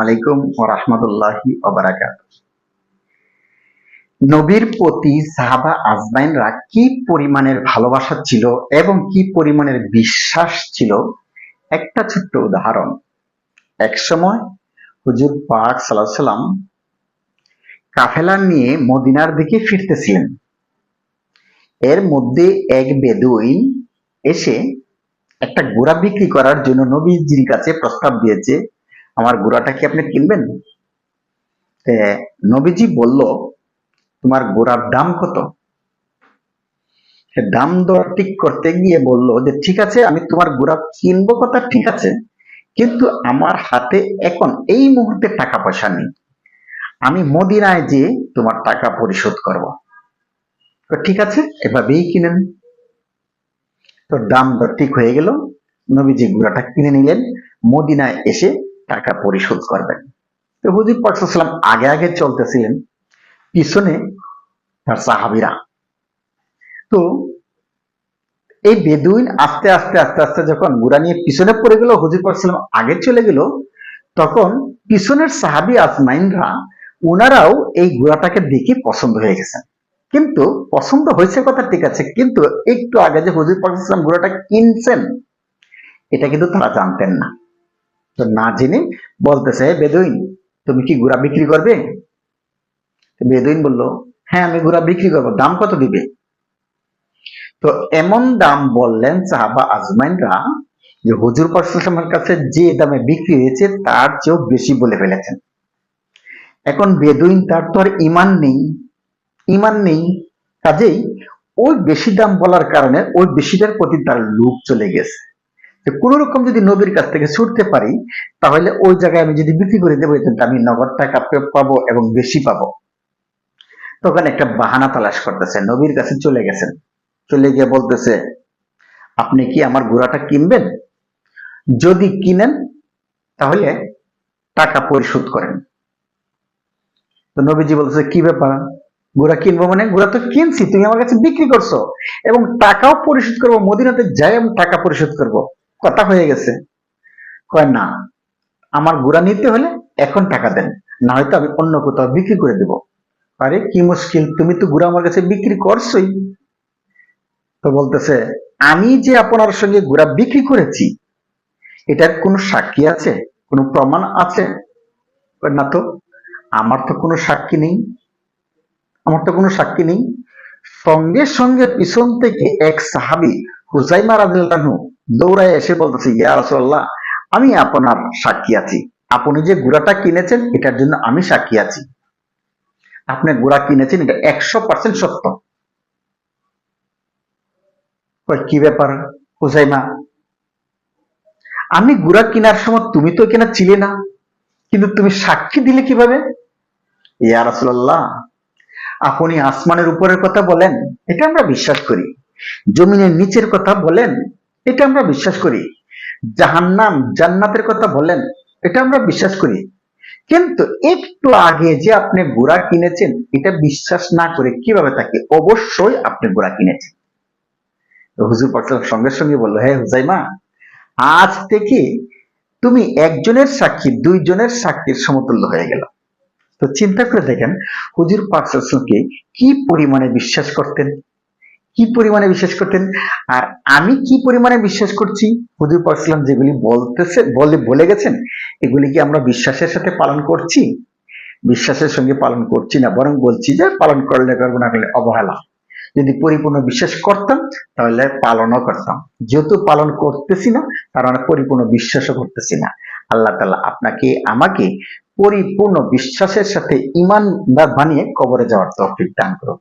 আলাইকুম ও রহমতুল্লাহি নবীর প্রতি সাহাবা আজমাইনরা কি পরিমাণের ভালোবাসা ছিল এবং কি পরিমাণের বিশ্বাস ছিল? একটা ছোট্ট উদাহরণ। এক সময় হুজুর পাক সাল্লাহ সাল্লাম কাফেলা নিয়ে মদিনার দিকে ফিরতেছিলেন। এর মধ্যে এক বেদুইন এসে একটা ঘোড়া বিক্রি করার জন্য নবীজির কাছে প্রস্তাব দিয়েছে আমার ঘোড়াটা কি আপনি কিনবেন? নবীজি বলল, তোমার ঘোড়ার দাম কত? দাম দর ঠিক করতে গিয়ে বলল যে, ঠিক আছে, আমি তোমার ঘোড়া কিনবো কথা, ঠিক আছে। কিন্তু আমার হাতে এখন এই মুহূর্তে টাকা পয়সা নেই। আমি মদিনায় যে তোমার টাকা পরিশোধ করব। তো ঠিক আছে, এভাবেই কিনেন। তো দাম দর ঠিক হয়ে গেল। নবীজি ঘোড়াটা কিনে নিলেন। মদিনায় এসে টাকা পরিশোধ করবেন। তো হুজুর আগে আগে চলতেছিলেন, পিছনে তার সাহাবিরা। তো এই বেদুইন আস্তে আস্তে আস্তে আস্তে যখন ঘোড়া নিয়ে পিছনে পড়ে গেল, হুজুর পাকসাল্লাম আগে চলে গেল, তখন পিছনের সাহাবি আজমাইনরা ওনারাও এই ঘোড়াটাকে দেখে পছন্দ হয়ে গেছেন। কিন্তু পছন্দ হয়েছে কথা ঠিক আছে, কিন্তু একটু আগে যে হুজুর পাকিস্তান ঘোড়াটা কিনছেন, এটা কিন্তু তারা জানতেন না। তো না জেনে বলতেছে "হে বেদুইন, তুমি কি ঘোড়া বিক্রি করবে? বেদুইন বলল হ্যাঁ আমি ঘোড়া বিক্রি করব, দাম কত দিবে? তো এমন দাম বললেন সাহাবা আজমাইনরা যে হুজুর পাকিস্তানের কাছে যে দামে বিক্রি হয়েছে তার চেয়েও বেশি বলে ফেলেছেন। এখন বেদুইন, তার তো আর ইমান নেই ইমান নেই। কাজেই ওই বেশি দাম বলার কারণে ওই বেশিটার প্রতি তার লোভ চলে গেছে। কোন রকম যদি নবীর কাছ থেকে ছুটতে পারি, তাহলে ওই জায়গায় আমি যদি বিক্রি করে দেবো কিন্তু আমি নগদ টাকা পাবো এবং বেশি পাবো। তখন একটা বাহানা তালাশ করতেছে, নবীর কাছে চলে গেছেন। চলে গিয়ে বলতেছে, আপনি কি আমার ঘোড়াটা কিনবেন? যদি কিনেন, তাহলে টাকা পরিশোধ করেন। তো নবীজি বলতেছে, কি ব্যাপার? ঘোড়া কিনবো মানে? ঘোড়া তো কিনছি, তুমি আমার কাছে বিক্রি করছ। এবং টাকাও পরিশোধ করব, মদিনাতে যাই আমি টাকা পরিশোধ করব। কথা হয়ে গেছে। কয়, না, আমার ঘোড়া নিতে হলে এখন টাকা দেন না হয়তো আমি অন্য কোথাও বিক্রি করে দেব। আরে, কি মুশকিল, তুমি তো ঘোড়া আমার কাছে বিক্রি করছোই। তো বলতেছে, আমি যে আপনার সঙ্গে ঘোড়া বিক্রি করেছি, এটার কোনো সাক্ষী আছে? কোনো প্রমাণ আছে? না তো, আমার তো কোনো সাক্ষী নেই। আমার তো কোনো সাক্ষী নেই। সঙ্গে সঙ্গে পিছন থেকে এক সাহাবি হুজাইমা রাজু দৌড়ায় এসে বলতেছে, ইয়া রাসূলুল্লাহ, আমি আপনার সাক্ষী আছি। আপনি যে ঘোড়াটা কিনেছেন, এটার জন্য আমি সাক্ষী আছি। আপনি ঘোড়া কিনেছেন, এটা একশো পার্সেন্ট সত্য। কি ব্যাপার হুজাইমা আমি ঘোড়া কেনার সময় তুমি তো কেনা ছিলে না, কিন্তু তুমি সাক্ষী দিলে কীভাবে? ইয়া রাসূলুল্লাহ, আপনি আসমানের উপরের কথা বলেন, এটা আমরা বিশ্বাস করি। জমিনের নিচের কথা বলেন এটা আমরা বিশ্বাস করি। জাহান্নাম জান্নাতের কথা বলেন এটা আমরা বিশ্বাস করি। কিন্তু একটু আগে যে আপনি ঘোড়া কিনেছেন, এটা বিশ্বাস না করে কীভাবে থাকে অবশ্যই আপনি ঘোড়া কিনেছেন। হুজুর পাক সঙ্গে সঙ্গে বলল হ্যাঁ হুজাইমা, আজ থেকে তুমি একজনের সাক্ষী দুইজনের সাক্ষীর সমতুল্য হয়ে গেল। তো চিন্তা করে দেখেন, হুজুর পাকসালকে কি পরিমাণে বিশ্বাস করতেন? কি পরিমাণে বিশ্বাস করতেন? আর আমি কি পরিমাণে বিশ্বাস করছি? হুজুর পাকসালাম যেগুলি বলতেছে, বলে বলে গেছেন, এগুলি কি আমরা বিশ্বাসের সাথে পালন করছি? বিশ্বাসের সঙ্গে পালন করছি না, বরং বলছি যে পালন করলে করব, না করলে অবহেলা। যদি পরিপূর্ণ বিশ্বাস করতাম, তাহলে পালনও করতাম। যেহেতু পালন করতেছি না, তার মানে পরিপূর্ণ বিশ্বাসও করতেছি না। আল্লাহ তালা আপনাকে, আমাকে পরিপূর্ণ বিশ্বাসের সাথে ইমান বানিয়ে কবরে যাওয়ার তৌফিক দান করুন